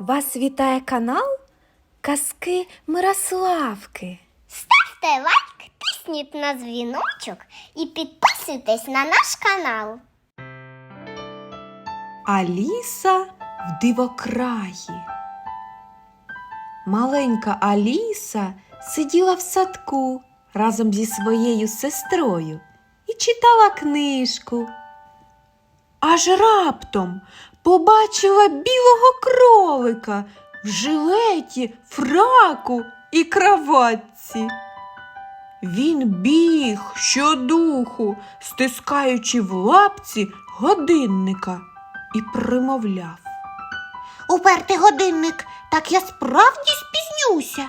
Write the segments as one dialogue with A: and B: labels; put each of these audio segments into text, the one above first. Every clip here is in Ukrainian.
A: Вас вітає канал Казки Мирославки.
B: Ставте лайк, тисніть на дзвіночок і підписуйтесь на наш канал.
A: Аліса в дивокраї. Маленька Аліса сиділа в садку разом зі своєю сестрою і читала книжку. Аж раптом побачила білого кролика в жилеті, фраку і краватці. Він біг щодуху, стискаючи в лапці годинника, і примовляв.
B: Упертий годинник, так я справді спізнюся.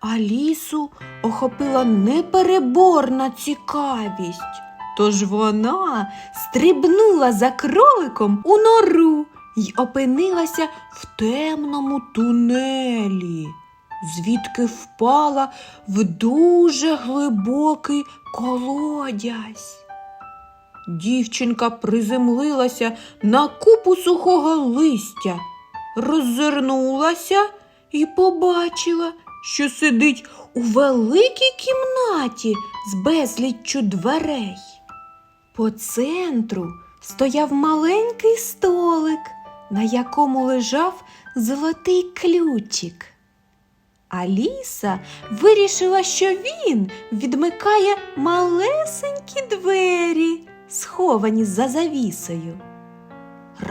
A: Алісу охопила непереборна цікавість, тож вона стрибнула за кроликом у нору й опинилася в темному тунелі, звідки впала в дуже глибокий колодязь. Дівчинка приземлилася на купу сухого листя, роззирнулася і побачила, що сидить у великій кімнаті з безліччю дверей. По центру стояв маленький столик, на якому лежав золотий ключик. Аліса вирішила, що він відмикає малесенькі двері, сховані за завісою.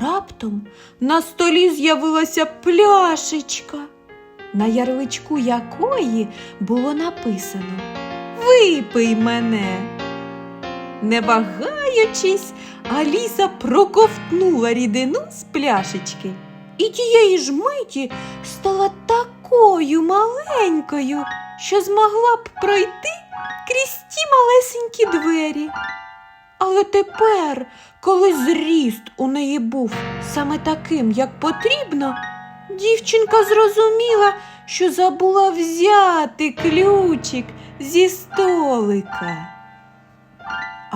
A: Раптом на столі з'явилася пляшечка, на ярличку якої було написано Випий мене. Не вагаючись, Аліса проковтнула рідину з пляшечки і тієї ж миті стала такою маленькою, що змогла б пройти крізь ті малесенькі двері. Але тепер, коли зріст у неї був саме таким, як потрібно, дівчинка зрозуміла, що забула взяти ключик зі столика.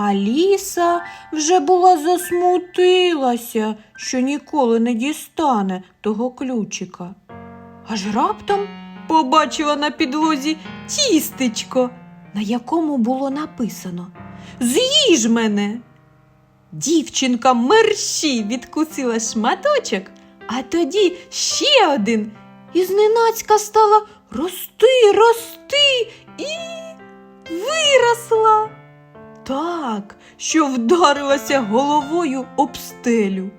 A: Аліса вже була засмутилася, що ніколи не дістане того ключика. Аж раптом побачила на підлозі тістечко, на якому було написано З'їж мене. Дівчинка мерщі відкусила шматочок, а тоді ще один, і зненацька стала рости, рости і виросла. Так, що вдарилася головою об стелю.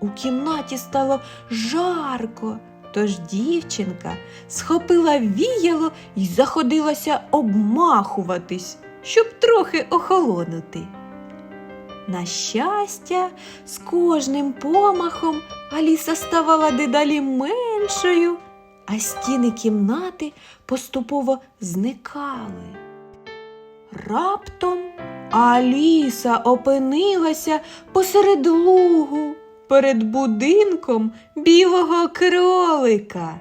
A: У кімнаті стало жарко, тож дівчинка схопила віяло і заходилася обмахуватись, щоб трохи охолонути. На щастя, з кожним помахом Аліса ставала дедалі меншою, а стіни кімнати поступово зникали. Раптом Аліса опинилася посеред лугу перед будинком білого кролика.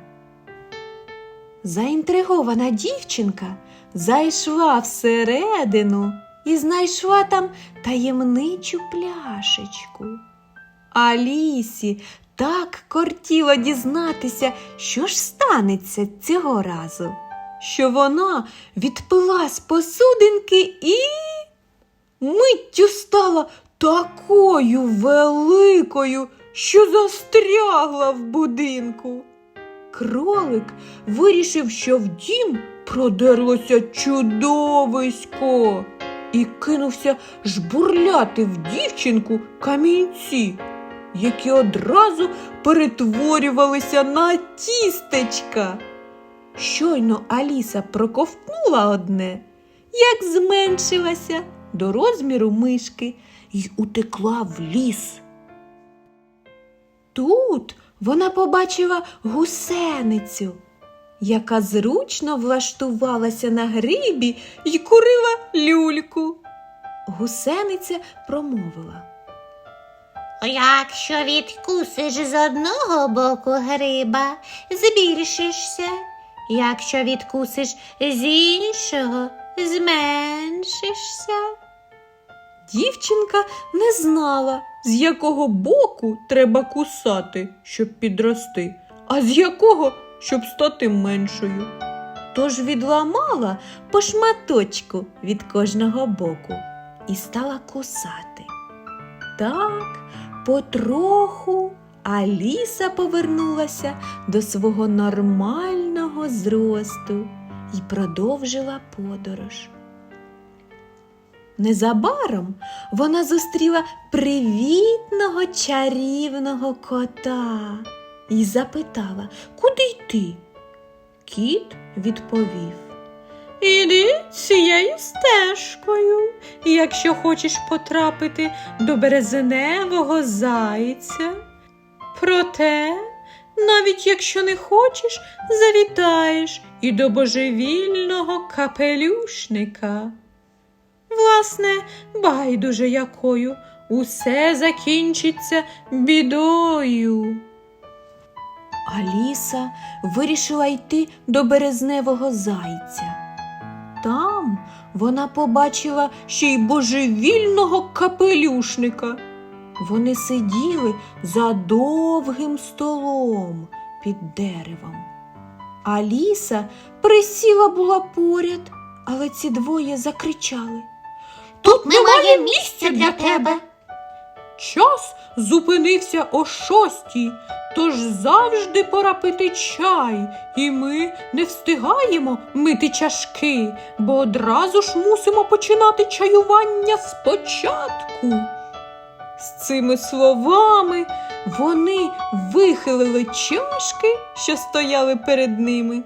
A: Заінтригована дівчинка зайшла всередину і знайшла там таємничу пляшечку. Алісі так кортіло дізнатися, що ж станеться цього разу, що вона відпила з посудинки і миттю стала такою великою, що застрягла в будинку. Кролик вирішив, що в дім продерлося чудовисько і кинувся жбурляти в дівчинку камінці, які одразу перетворювалися на тістечка. Щойно Аліса проковтнула одне, як зменшилася до розміру мишки й утекла в ліс. Тут вона побачила гусеницю, яка зручно влаштувалася на грибі й курила люльку. Гусениця промовила.
B: Якщо відкусиш з одного боку гриба, збільшишся. Якщо відкусиш з іншого, зменшишся.
A: Дівчинка не знала, з якого боку треба кусати, щоб підрости, а з якого, щоб стати меншою. Тож відламала по шматочку від кожного боку і стала кусати. Так, потроху Аліса повернулася до свого нормального зросту і продовжила подорож. Незабаром вона зустріла привітного чарівного кота і запитала, куди йти? Кіт відповів. Іди цією стежкою, якщо хочеш потрапити до березеневого зайця. Проте, навіть якщо не хочеш, завітаєш і до божевільного капелюшника. Власне, байдуже якою, усе закінчиться бідою. Аліса вирішила йти до березневого зайця. Там вона побачила ще й божевільного капелюшника. Вони сиділи за довгим столом під деревом. Аліса присіла була поряд, але ці двоє закричали.
B: Тут немає місця для тебе.
A: Час зупинився о шостій, тож завжди пора пити чай, і ми не встигаємо мити чашки, бо одразу ж мусимо починати чаювання спочатку. З цими словами вони вихилили чашки, що стояли перед ними,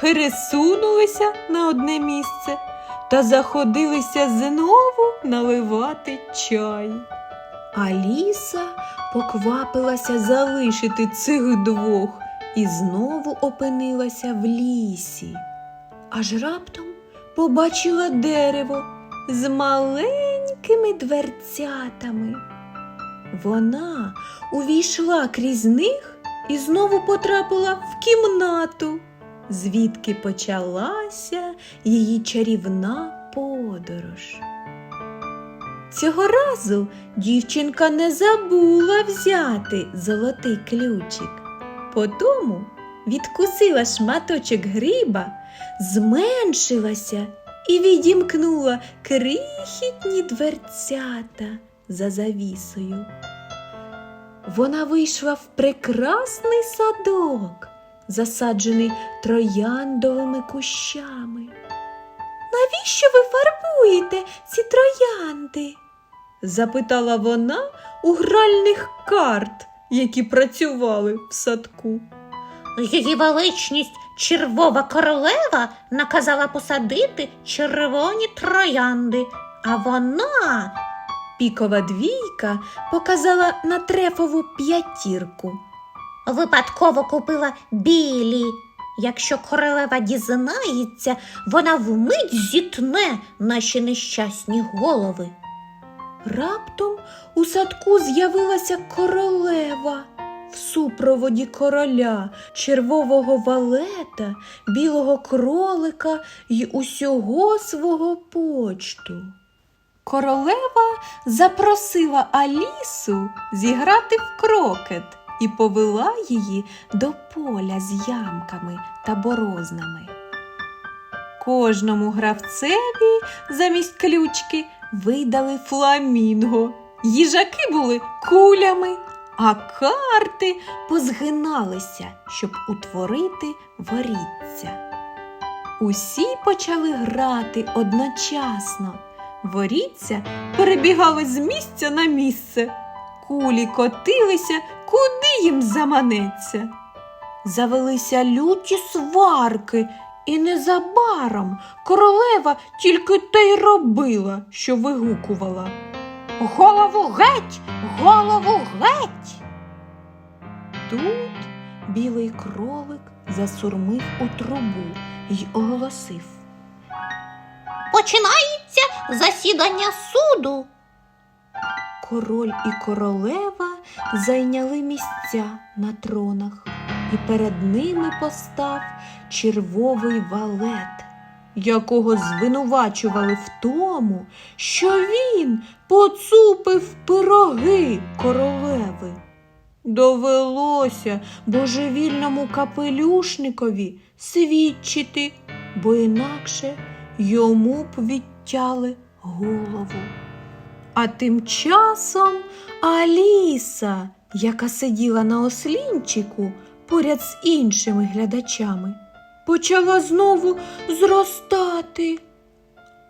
A: пересунулися на одне місце та заходилися знову наливати чай. Аліса поквапилася залишити цих двох і знову опинилася в лісі. Аж раптом побачила дерево з маленькими дверцятами. Вона увійшла крізь них і знову потрапила в кімнату, звідки почалася її чарівна подорож. Цього разу дівчинка не забула взяти золотий ключик. Потому відкусила шматочок гриба, зменшилася і відімкнула крихітні дверцята за завісою. Вона вийшла в прекрасний садок, засаджений трояндовими кущами. Навіщо ви фарбуєте ці троянди? запитала вона у гральних карт, які працювали в садку.
C: Її величність червова королева наказала посадити червоні троянди, а вона
A: Пікова двійка показала на трефову п'ятірку.
C: Випадково купила білі. Якщо королева дізнається, вона вмить зітне наші нещасні голови.
A: Раптом у садку з'явилася королева в супроводі короля, червового валета, білого кролика й усього свого почту. Королева запросила Алісу зіграти в крокет і повела її до поля з ямками та борознами. Кожному гравцеві замість ключки видали фламінго. Їжаки були кулями, а карти позгиналися, щоб утворити воріття. Усі почали грати одночасно. Воріться перебігали з місця на місце. Кулі котилися, куди їм заманеться. Завелися люті сварки, і незабаром королева тільки те й робила, що вигукувала.
C: Голову геть! Голову геть!
A: Тут білий кролик засурмив у трубу й оголосив.
C: Починається засідання суду.
A: Король і королева зайняли місця на тронах, і перед ними постав червовий валет. якого звинувачували в тому, що він поцупив пироги королеви. Довелося божевільному капелюшникові свідчити, бо інакше йому б відтяли голову. А тим часом Аліса, яка сиділа на ослінчику поряд з іншими глядачами, почала знову зростати.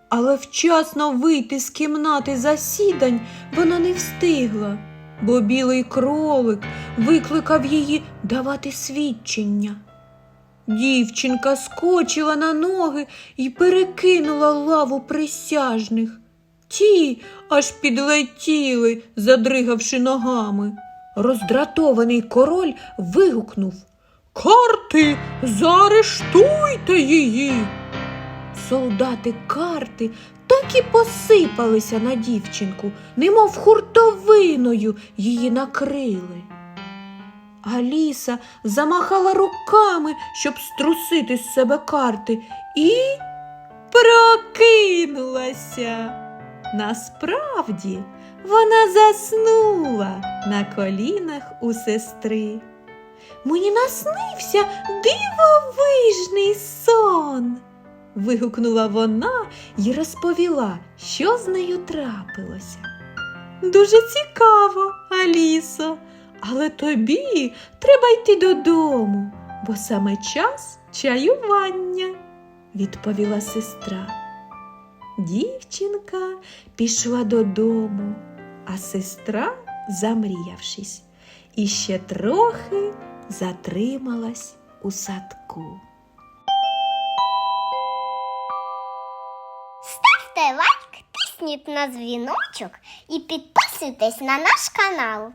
A: Але вчасно вийти з кімнати засідань вона не встигла, бо білий кролик викликав її давати свідчення. Дівчинка скочила на ноги і перекинула лаву присяжних. Ті аж підлетіли, задригавши ногами. Роздратований король вигукнув Карти, заарештуйте її. Солдати карти так і посипалися на дівчинку, немов хуртовиною її накрили. Аліса замахала руками, щоб струсити з себе карти, і прокинулася. Насправді вона заснула на колінах у сестри. Мені наснився дивовижний сон. вигукнула вона і розповіла, що з нею трапилося. Дуже цікаво, Алісо, але тобі треба йти додому, бо саме час чаювання, відповіла сестра. Дівчинка пішла додому, а сестра, замріявшись, іще трохи затрималась у садку.
B: Ставте лайк, тисніть на дзвіночок і підписуйтесь на наш канал.